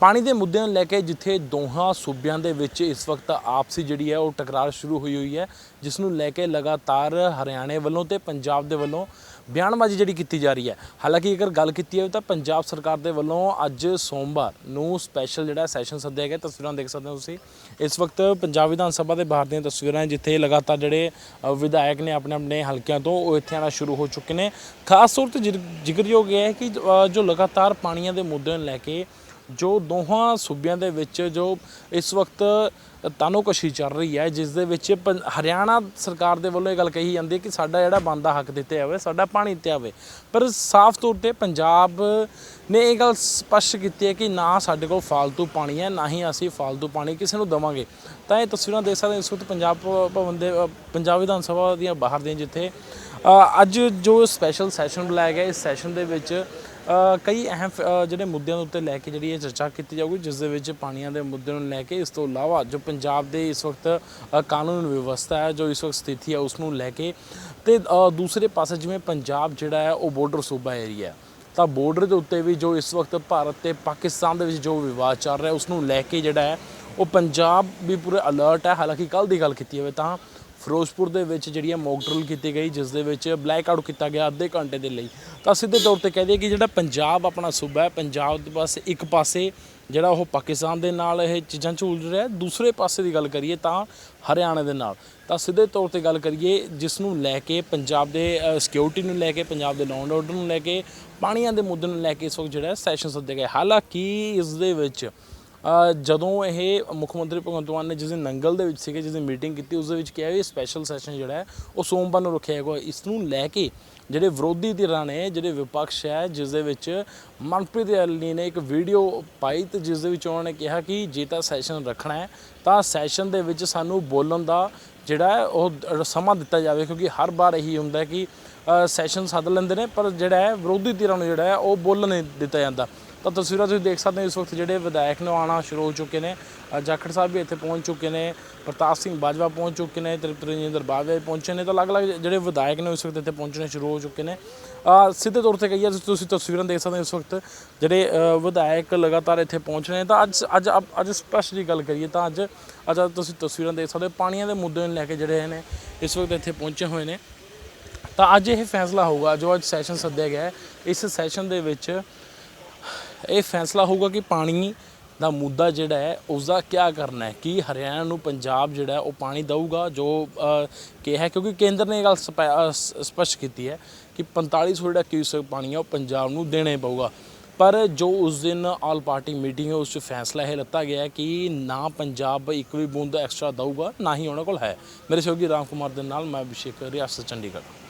ਪਾਣੀ ਦੇ ਮੁੱਦਿਆਂ ਨੂੰ ਲੈ ਕੇ ਜਿੱਥੇ ਦੋਹਾਂ ਸੂਬਿਆਂ ਦੇ ਵਿੱਚ ਇਸ ਵਕਤ ਆਪਸੀ ਜਿਹੜੀ ਹੈ ਉਹ ਟਕਰਾਰ ਸ਼ੁਰੂ ਹੋਈ ਹੋਈ ਹੈ, ਜਿਸ ਨੂੰ ਲੈ ਕੇ ਲਗਾਤਾਰ ਹਰਿਆਣੇ ਵੱਲੋਂ ਤੇ ਪੰਜਾਬ ਦੇ ਵੱਲੋਂ ਬਿਆਨਬਾਜ਼ੀ ਜਿਹੜੀ ਕੀਤੀ ਜਾ ਰਹੀ ਹੈ। ਹਾਲਾਂਕਿ ਅਗਰ ਗੱਲ ਕੀਤੀ ਜਾਵੇ ਤਾਂ ਪੰਜਾਬ ਸਰਕਾਰ ਦੇ ਵੱਲੋਂ ਅੱਜ ਸੋਮਵਾਰ ਨੂੰ ਸਪੈਸ਼ਲ ਜਿਹੜਾ ਸੈਸ਼ਨ ਸੱਦਿਆ ਗਿਆ, ਤਸਵੀਰਾਂ ਦੇਖ ਸਕਦੇ ਹੋ ਤੁਸੀਂ। ਇਸ ਵਕਤ ਪੰਜਾਬ ਵਿਧਾਨ ਸਭਾ ਦੇ ਬਾਹਰ ਦੀਆਂ ਤਸਵੀਰਾਂ ਜਿੱਥੇ ਲਗਾਤਾਰ ਜਿਹੜੇ ਵਿਧਾਇਕ ਨੇ ਆਪਣੇ ਆਪਣੇ ਹਲਕਿਆਂ ਤੋਂ ਉਹ ਇੱਥੇ ਆਉਣਾ ਸ਼ੁਰੂ ਹੋ ਚੁੱਕੇ ਨੇ। ਖਾਸ ਤੌਰ ਤੇ ਜ਼ਿਰ- ਜ਼ਿਕਰਯੋਗ ਇਹ ਹੈ ਕਿ ਜੋ ਲਗਾਤਾਰ ਪਾਣੀਆਂ ਦੇ ਮੁੱਦਿਆਂ ਨੂੰ ਲੈ ਕੇ ਜੋ ਦੋਹਾਂ ਸੂਬਿਆਂ ਦੇ ਵਿੱਚ ਜੋ ਇਸ ਵਕਤ ਤਾਨੋ ਕਸ਼ੀ ਚੱਲ ਰਹੀ ਹੈ, ਜਿਸ ਦੇ ਵਿੱਚ ਹਰਿਆਣਾ ਸਰਕਾਰ ਦੇ ਵੱਲੋਂ ਇਹ ਗੱਲ ਕਹੀ ਜਾਂਦੀ ਹੈ ਕਿ ਸਾਡਾ ਜਿਹੜਾ ਬੰਦਾ ਹੱਕ ਦਿੱਤੇ ਆਵੇ ਸਾਡਾ ਪਾਣੀ ਦਿੱਤੇ ਆਵੇ ਪਰ ਸਾਫ਼ ਤੌਰ ਤੇ ਪੰਜਾਬ ਨੇ ਇਹ ਗੱਲ ਸਪਸ਼ਟ ਕੀਤੀ ਹੈ ਕਿ ਨਾ ਸਾਡੇ ਕੋਲ ਫਾਲਤੂ ਪਾਣੀ ਹੈ, ਨਾ ਹੀ ਅਸੀਂ ਫਾਲਤੂ ਪਾਣੀ ਕਿਸੇ ਨੂੰ ਦਵਾਂਗੇ। ਤਾਂ ਇਹ ਤਸਵੀਰਾਂ ਦੇਖ ਸਕਦੇ ਇਸ ਵਕਤ ਪੰਜਾਬ ਭਵਨ ਦੇ ਪੰਜਾਬ ਵਿਧਾਨ ਸਭਾ ਦੀਆਂ ਬਾਹਰ ਦੀਆਂ ਜਿੱਥੇ ਅੱਜ ਜੋ ਸਪੈਸ਼ਲ ਸੈਸ਼ਨ ਬੁਲਾਇਆ ਗਿਆ, ਇਸ ਸੈਸ਼ਨ ਦੇ ਵਿੱਚ ਕਈ ਅਹਿਮ ਫ- ਜਿਹੜੇ ਮੁੱਦਿਆਂ ਦੇ ਉੱਤੇ ਲੈ ਕੇ ਜਿਹੜੀ ਇਹ ਚਰਚਾ ਕੀਤੀ ਜਾਊਗੀ, ਜਿਸ ਦੇ ਵਿੱਚ ਪਾਣੀਆਂ ਦੇ ਮੁੱਦੇ ਨੂੰ ਲੈ ਕੇ ਇਸ ਤੋਂ ਇਲਾਵਾ ਜੋ ਪੰਜਾਬ ਦੇ ਇਸ ਵਕਤ ਕਾਨੂੰਨ ਵਿਵਸਥਾ ਹੈ, ਜੋ ਇਸ ਵਕਤ ਸਥਿਤੀ ਹੈ, ਉਸ ਨੂੰ ਲੈ ਕੇ ਤੇ ਦੂਸਰੇ ਪਾਸੇ ਜਿਵੇਂ ਪੰਜਾਬ ਜਿਹੜਾ ਹੈ, ਉਹ ਬਾਰਡਰ ਸੂਬਾ ਏਰੀਆ ਤਾਂ ਬਾਰਡਰ ਦੇ ਉੱਤੇ ਵੀ ਜੋ ਇਸ ਵਕਤ ਭਾਰਤ ਤੇ ਪਾਕਿਸਤਾਨ ਦੇ ਵਿੱਚ ਜੋ ਵਿਵਾਦ ਚੱਲ ਰਿਹਾ, ਉਸ ਨੂੰ ਲੈ ਕੇ ਜਿਹੜਾ ਹੈ, ਉਹ ਪੰਜਾਬ ਵੀ ਪੂਰੇ ਅਲਰਟ ਹੈ। ਹਾਲਾਂਕਿ ਕੱਲ ਦੀ ਗੱਲ ਕੀਤੀ ਜਾਵੇ ਤਾਂ ਫਿਰੋਜ਼ਪੁਰ ਦੇ ਵਿੱਚ ਜਿਹੜੀ ਹੈ ਮੌਕ ਡਰਿਲ ਕੀਤੀ ਗਈ, ਜਿਸ ਦੇ ਵਿੱਚ ਬਲੈਕ ਆਊਟ ਕੀਤਾ ਗਿਆ ਅੱਧੇ ਘੰਟੇ ਦੇ ਲਈ। ਤਾਂ ਸਿੱਧੇ ਤੌਰ ਤੇ ਕਹਿ ਦਈਏ ਕਿ ਜਿਹੜਾ ਪੰਜਾਬ ਆਪਣਾ ਸੂਬਾ ਹੈ, ਪੰਜਾਬ ਦੇ ਪਾਸੇ ਇੱਕ ਪਾਸੇ ਜਿਹੜਾ ਉਹ ਪਾਕਿਸਤਾਨ ਦੇ ਨਾਲ ਇਹ ਚੀਜ਼ਾਂ ਝੂਲ ਰਿਹਾ ਦੂਸਰੇ ਪਾਸੇ ਦੀ ਗੱਲ ਕਰੀਏ ਤਾਂ ਹਰਿਆਣਾ ਦੇ ਨਾਲ। ਤਾਂ ਸਿੱਧੇ ਤੌਰ ਤੇ ਗੱਲ ਕਰੀਏ, ਜਿਸ ਨੂੰ ਲੈ ਕੇ ਪੰਜਾਬ ਦੇ ਸਿਕਿਉਰਿਟੀ ਨੂੰ ਲੈ ਕੇ, ਪੰਜਾਬ ਦੇ ਲਾਅ ਐਂਡ ਆਰਡਰ ਨੂੰ ਲੈ ਕੇ, ਪਾਣੀਆਂ ਦੇ ਮੁੱਦੇ ਨੂੰ ਲੈ ਕੇ ਇਸ ਵਕਤ ਜਿਹੜਾ ਸੈਸ਼ਨ ਸੱਦੇ ਗਏ। ਹਾਲਾਂਕਿ ਇਸ ਦੇ ਵਿੱਚ ਜਦੋਂ ਇਹ ਮੁੱਖ ਮੰਤਰੀ ਭਗਵੰਤ ਮਾਨ ਨੇ ਜਿਸ ਦਿਨ ਨੰਗਲ ਦੇ ਵਿੱਚ ਸੀਗੇ, ਜਿਸ ਦਿਨ ਮੀਟਿੰਗ ਕੀਤੀ, ਉਸ ਦੇ ਵਿੱਚ ਕਿਹਾ ਵੀ ਸਪੈਸ਼ਲ ਸੈਸ਼ਨ ਜਿਹੜਾ ਹੈ, ਉਹ ਸੋਮਵਾਰ ਨੂੰ ਰੱਖਿਆ ਗਿਆ। ਇਸ ਨੂੰ ਲੈ ਕੇ ਜਿਹੜੇ ਵਿਰੋਧੀ ਧਿਰਾਂ ਨੇ, ਜਿਹੜੇ ਵਿਪਕਸ਼ ਹੈ, ਜਿਸ ਦੇ ਵਿੱਚ ਮਨਪ੍ਰੀਤ ਅਲੀ ਨੇ ਇੱਕ ਵੀਡੀਓ ਪਾਈ ਤੇ ਜਿਸ ਦੇ ਵਿੱਚ ਉਹਨਾਂ ਨੇ ਕਿਹਾ ਕਿ ਜੇ ਤਾਂ ਸੈਸ਼ਨ ਰੱਖਣਾ ਹੈ, ਤਾਂ ਸੈਸ਼ਨ ਦੇ ਵਿੱਚ ਸਾਨੂੰ ਬੋਲਣ ਦਾ ਜਿਹੜਾ ਉਹ ਸਮਾਂ ਦਿੱਤਾ ਜਾਵੇ, ਕਿਉਂਕਿ ਹਰ ਵਾਰ ਇਹੀ ਹੁੰਦਾ ਕਿ ਸੈਸ਼ਨ ਸੱਦ ਲੈਂਦੇ ਨੇ, ਪਰ ਜਿਹੜਾ ਹੈ, ਵਿਰੋਧੀ ਧਿਰਾਂ ਨੂੰ ਜਿਹੜਾ ਹੈ, ਉਹ ਬੋਲਣ ਨਹੀਂ ਦਿੱਤਾ ਜਾਂਦਾ। ਤਾਂ ਤਸਵੀਰਾਂ ਤੁਸੀਂ ਦੇਖ ਸਕਦੇ ਹੋ ਇਸ ਵਕਤ ਜਿਹੜੇ ਵਿਧਾਇਕ ਨੇ ਉਹ ਆਉਣਾ ਸ਼ੁਰੂ ਹੋ ਚੁੱਕੇ ਨੇ ਜਾਖੜ ਸਾਹਿਬ ਵੀ ਇੱਥੇ ਪਹੁੰਚ ਚੁੱਕੇ ਨੇ, ਪ੍ਰਤਾਪ ਸਿੰਘ ਬਾਜਵਾ ਪਹੁੰਚ ਚੁੱਕੇ ਨੇ, ਤ੍ਰਿਪਤ ਰਜਿੰਦਰ ਬਾਜਵਾ ਵੀ ਪਹੁੰਚੇ ਨੇ, ਤਾਂ ਅਲੱਗ-ਅਲੱਗ ਜਿਹੜੇ ਵਿਧਾਇਕ ਨੇ ਉਸ ਵਕਤ ਇੱਥੇ ਪਹੁੰਚਣੇ ਸ਼ੁਰੂ ਹੋ ਚੁੱਕੇ ਨੇ। ਸਿੱਧੇ ਤੌਰ ਤੇ ਕਹੀਏ ਤੁਸੀਂ ਤਸਵੀਰਾਂ ਦੇਖ ਸਕਦੇ ਹੋ ਇਸ ਵਕਤ ਜਿਹੜੇ ਵਿਧਾਇਕ ਲਗਾਤਾਰ ਇੱਥੇ ਪਹੁੰਚ ਰਹੇ ਨੇ, ਤਾਂ ਅੱਜ ਅੱਜ ਅੱਜ ਸਪੈਸ਼ਲ ਦੀ ਗੱਲ ਕਰੀਏ ਤਾਂ ਅੱਜ ਅੱਜ ਤੁਸੀਂ ਤਸਵੀਰਾਂ ਦੇਖ ਸਕਦੇ ਹੋ, ਪਾਣੀਆਂ ਦੇ ਮੁੱਦੇ ਨੂੰ ਲੈ ਕੇ ਜਿਹੜੇ ਨੇ ਇਸ ਵਕਤ ਇੱਥੇ ਪਹੁੰਚੇ ਹੋਏ ਨੇ। ਤਾਂ ਅੱਜ ਇਹ ਫੈਸਲਾ ਹੋਊਗਾ, ਜੋ ਅੱਜ ਸੈਸ਼ਨ ਸੱਦਿਆ ਗਿਆ ਇਸ ਸੈਸ਼ਨ ਦੇ ਵਿੱਚ ਇਹ ਫੈਸਲਾ ਹੋਊਗਾ ਕਿ ਪਾਣੀ ਦਾ ਮੁੱਦਾ ਜਿਹੜਾ ਹੈ ਉਸ ਦਾ ਕੀ ਕਰਨਾ ਹੈ? ਕੀ ਹਰਿਆਣਾ ਨੂੰ ਪੰਜਾਬ ਜਿਹੜਾ ਉਹ ਪਾਣੀ ਦਊਗਾ? ਜੋ ਕਿਹਾ ਹੈ, ਕਿਉਂਕਿ ਕੇਂਦਰ ਨੇ ਇਹ ਗੱਲ ਸਪੈ- ਸਪਸ਼ਟ ਕੀਤੀ ਹੈ ਕਿ 4500 ਜਿਹੜਾ ਕਿਊਸਕ ਪਾਣੀ ਹੈ, ਉਹ ਪੰਜਾਬ ਨੂੰ ਦੇਣਾ ਪਊਗਾ। ਪਰ ਜੋ ਉਸ ਦਿਨ ਆਲ ਪਾਰਟੀ ਮੀਟਿੰਗ ਹੈ, ਉਸ 'ਚ ਫੈਸਲਾ ਇਹ ਲੱਤਾ ਗਿਆ ਕਿ ਨਾ ਪੰਜਾਬ ਇੱਕ ਵੀ ਬੂੰਦ ਐਕਸਟਰਾ ਦਊਗਾ, ਨਾ ਹੀ ਉਹਨਾਂ ਕੋਲ ਹੈ। ਮੇਰੇ ਸਹਿਯੋਗੀ ਰਾਮ ਕੁਮਾਰ ਦੇ ਨਾਲ ਮੈਂ ਅਭਿਸ਼ੇਕ ਰਿਆਸਤ ਚੰਡੀਗੜ੍ਹ।